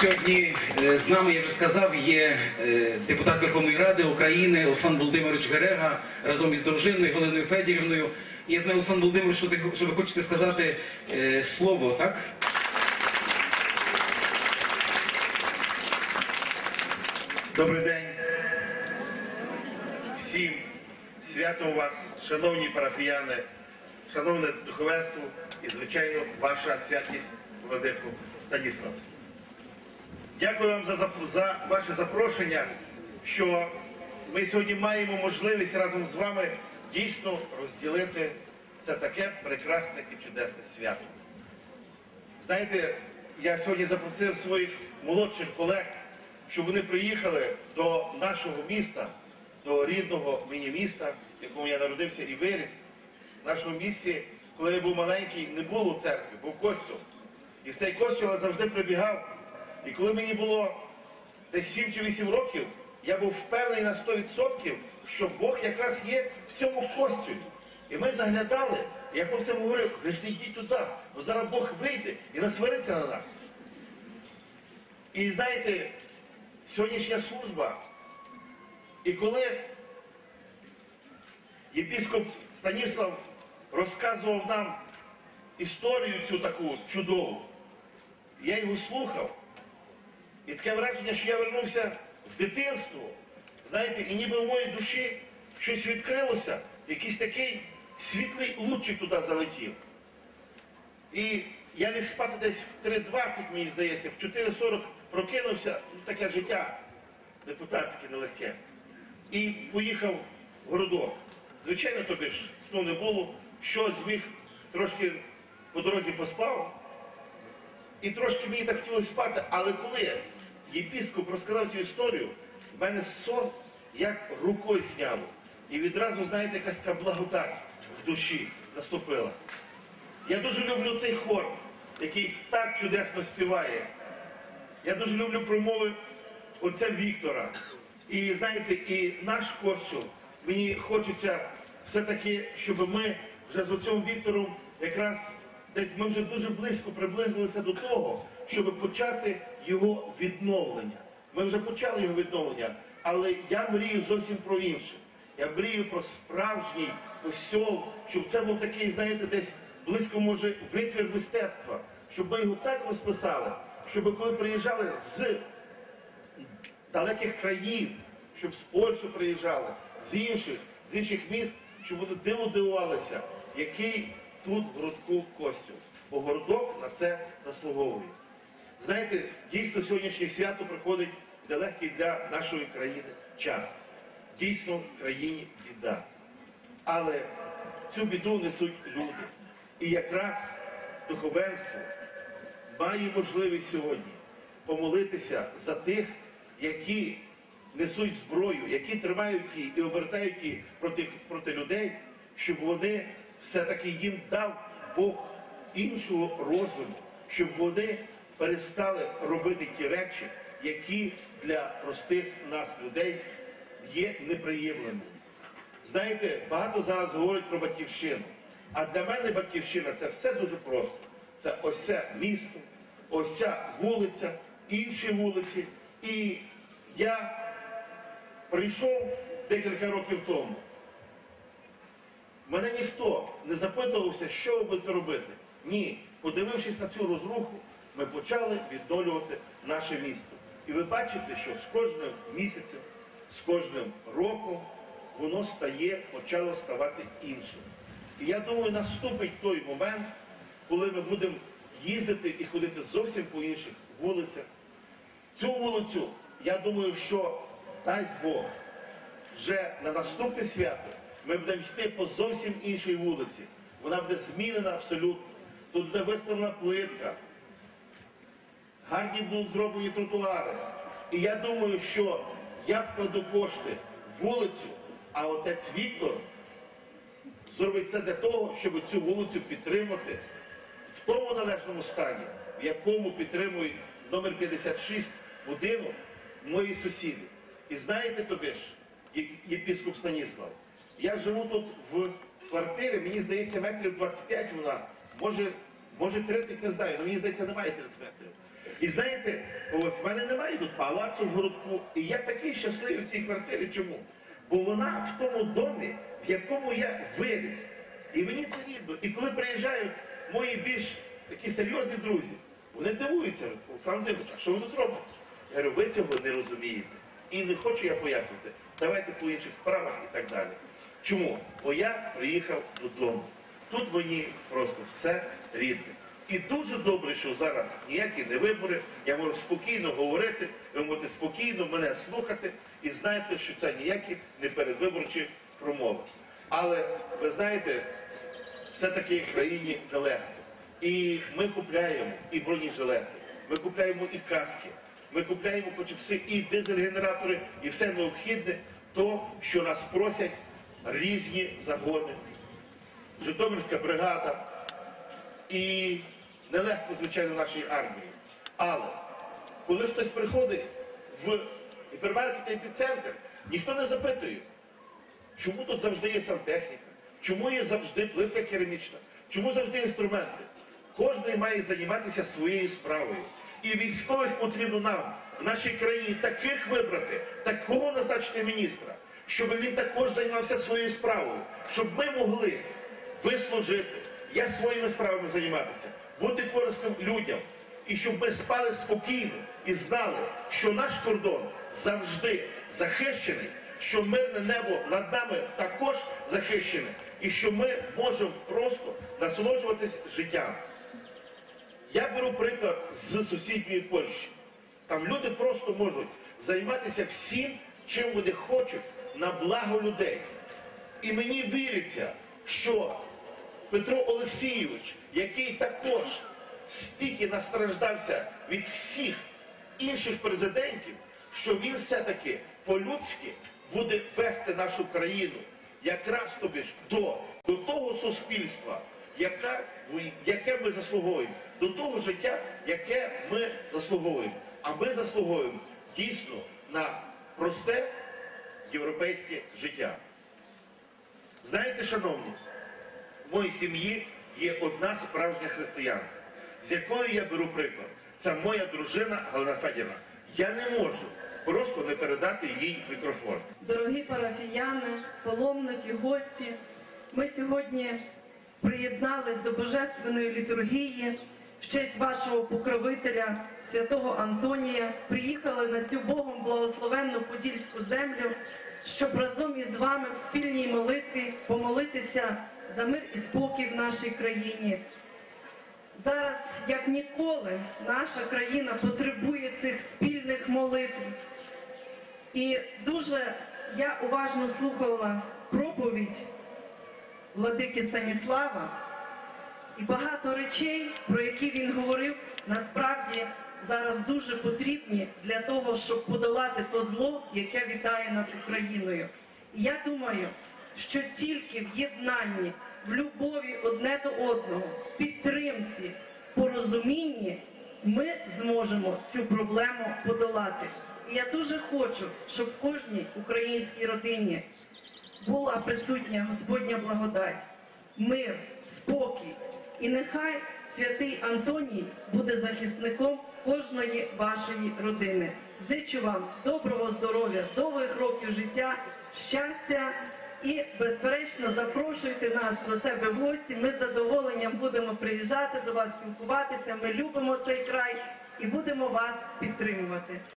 Сьогодні е, з нами, я вже сказав, є е, депутат Верховної Ради України Олександр Володимирович Герега разом із дружиною Галиною Федірівною. Я знаю, Олександр Володимирович, що, ви хочете сказати е, слово, так? Добрий день. Всім свято у вас, шановні парафіяни, шановне духовенство і, звичайно, ваша святість Владику Станіслав. Дякую вам за, за ваше запрошення, що ми сьогодні маємо можливість разом з вами дійсно розділити це таке прекрасне і чудесне свято. Знаєте, я сьогодні запросив своїх молодших колег, щоб вони приїхали до нашого міста, до рідного мені міста, в якому я народився і виріс. В нашому місті, коли я був маленький, не було церкви, був костюм. І в цей костюм я завжди прибігав. І коли мені було десь 7 чи 8 років, я був впевнений на 100%, що Бог якраз є в цьому костюмі. І ми заглядали, я хлопцям говорив, ви ж не йдіть туди, бо зараз Бог вийде і насвариться на нас. І знаєте, сьогоднішня служба, і коли єпіскоп Станіслав розказував нам історію цю таку чудову, я його слухав, і таке враження, що я вернувся в дитинство. Знаєте, і ніби в моїй душі щось відкрилося, якийсь такий світлий лучик туди залетів. І я ліг спати десь в 3.20, мені здається, в 4.40 прокинувся, ну, таке життя депутатське нелегке. І поїхав в городок. Звичайно, тобі ж сну не було, що зміг трошки по дорозі поспав. І трошки мені так хотілося спати, але коли єпіскоп розказав цю історію, в мене сон як рукою зняло. І відразу, знаєте, якась така благодать в душі наступила. Я дуже люблю цей хор, який так чудесно співає. Я дуже люблю промови отця Віктора. І знаєте, і наш костюм, мені хочеться все-таки, щоб ми вже з отцем Віктором якраз десь ми вже дуже близько приблизилися до того, щоб почати його відновлення. Ми вже почали його відновлення, але я мрію зовсім про інше. Я мрію про справжній осьол, щоб це був такий, знаєте, десь близько, може, витвір мистецтва, щоб ми його так розписали, щоб коли приїжджали з далеких країн, щоб з Польщі приїжджали, з інших, з інших міст, щоб вони диво який тут в городку костюм. Бо городок на це заслуговує. Знаєте, дійсно сьогоднішнє свято приходить в нелегкий для нашої країни час. Дійсно, в країні біда. Але цю біду несуть люди. І якраз духовенство має можливість сьогодні помолитися за тих, які несуть зброю, які тримають її і обертають її проти, проти людей, щоб вони все-таки їм дав Бог іншого розуму, щоб вони перестали робити ті речі, які для простих нас людей є неприємними. Знаєте, багато зараз говорять про батьківщину. А для мене батьківщина це все дуже просто. Це ось це місто, ось ця вулиця, інші вулиці. І я прийшов декілька років тому. Мене ніхто не запитувався, що ви будете робити. Ні. Подивившись на цю розруху, ми почали відновлювати наше місто. І ви бачите, що з кожним місяцем, з кожним роком воно стає, почало ставати іншим. І я думаю, наступить той момент, коли ми будемо їздити і ходити зовсім по інших вулицях. Цю вулицю, я думаю, що дасть Бог вже на наступне свято ми будемо йти по зовсім іншій вулиці. Вона буде змінена абсолютно. Тут буде виставлена плитка, гарні будуть зроблені тротуари. І я думаю, що я вкладу кошти в вулицю, а отець Віктор зробить все для того, щоб цю вулицю підтримати в тому належному стані, в якому підтримують номер 56 будинок мої сусіди. І знаєте тобі ж, є- єпископ Станіслав, я живу тут в квартирі, мені здається, метрів 25 вона, може, може 30, не знаю, але мені здається, немає 30 метрів. І знаєте, ось в мене немає тут палацу в городку, і я такий щасливий в цій квартирі. Чому? Бо вона в тому домі, в якому я виріс. І мені це рідно. І коли приїжджають мої більш такі серйозні друзі, вони дивуються, Олександр Димович, а що ви тут робите? Я говорю, ви цього не розумієте. І не хочу я пояснювати. Давайте по інших справах і так далі. Чому? Бо я приїхав додому. Тут мені просто все рідне. І дуже добре, що зараз ніякі не вибори, я можу спокійно говорити, ви можете спокійно мене слухати і знаєте, що це ніякі не передвиборчі промови. Але ви знаєте, все-таки країні нелегко. І ми купляємо і бронежилети, ми купляємо і каски, ми купляємо хоч і все, і дизель-генератори, і все необхідне, то, що нас просять різні загони. Житомирська бригада і нелегко, звичайно, нашій армії. Але коли хтось приходить в гіпермаркет епіцентр, ніхто не запитує, чому тут завжди є сантехніка, чому є завжди плитка керамічна, чому завжди інструменти. Кожен має займатися своєю справою. І військових потрібно нам в нашій країні таких вибрати, такого назначити міністра, щоб він також займався своєю справою, щоб ми могли вислужити, я своїми справами займатися, бути корисним людям, і щоб ми спали спокійно і знали, що наш кордон завжди захищений, що мирне небо над нами також захищене, і що ми можемо просто насолоджуватись життям. Я беру приклад з сусідньої Польщі. Там люди просто можуть займатися всім, чим вони хочуть, на благо людей. І мені віриться, що Петро Олексійович, який також стільки настраждався від всіх інших президентів, що він все-таки по-людськи буде вести нашу країну якраз тобі ж до, до того суспільства, яка, яке ми заслуговуємо, до того життя, яке ми заслуговуємо. А ми заслуговуємо дійсно на просте європейське життя. Знаєте, шановні, в моїй сім'ї є одна справжня християнка, з якою я беру приклад. Це моя дружина Галина Федірівна. Я не можу просто не передати їй мікрофон. Дорогі парафіяни, паломники, гості, ми сьогодні приєднались до Божественної літургії в честь вашого покровителя, святого Антонія, приїхали на цю Богом благословенну Подільську землю, щоб разом із вами в спільній молитві помолитися за мир і спокій в нашій країні. Зараз, як ніколи, наша країна потребує цих спільних молитв. І дуже я уважно слухала проповідь владики Станіслава, і багато речей, про які він говорив, насправді зараз дуже потрібні для того, щоб подолати то зло, яке вітає над Україною. І я думаю, що тільки в єднанні, в любові одне до одного, в підтримці, порозумінні ми зможемо цю проблему подолати. І я дуже хочу, щоб в кожній українській родині була присутня Господня благодать, мир, спокій. І нехай святий Антоній буде захисником кожної вашої родини. Зичу вам доброго здоров'я, довгих років життя, щастя і, безперечно, запрошуйте нас до себе в гості. Ми з задоволенням будемо приїжджати до вас, спілкуватися. Ми любимо цей край і будемо вас підтримувати.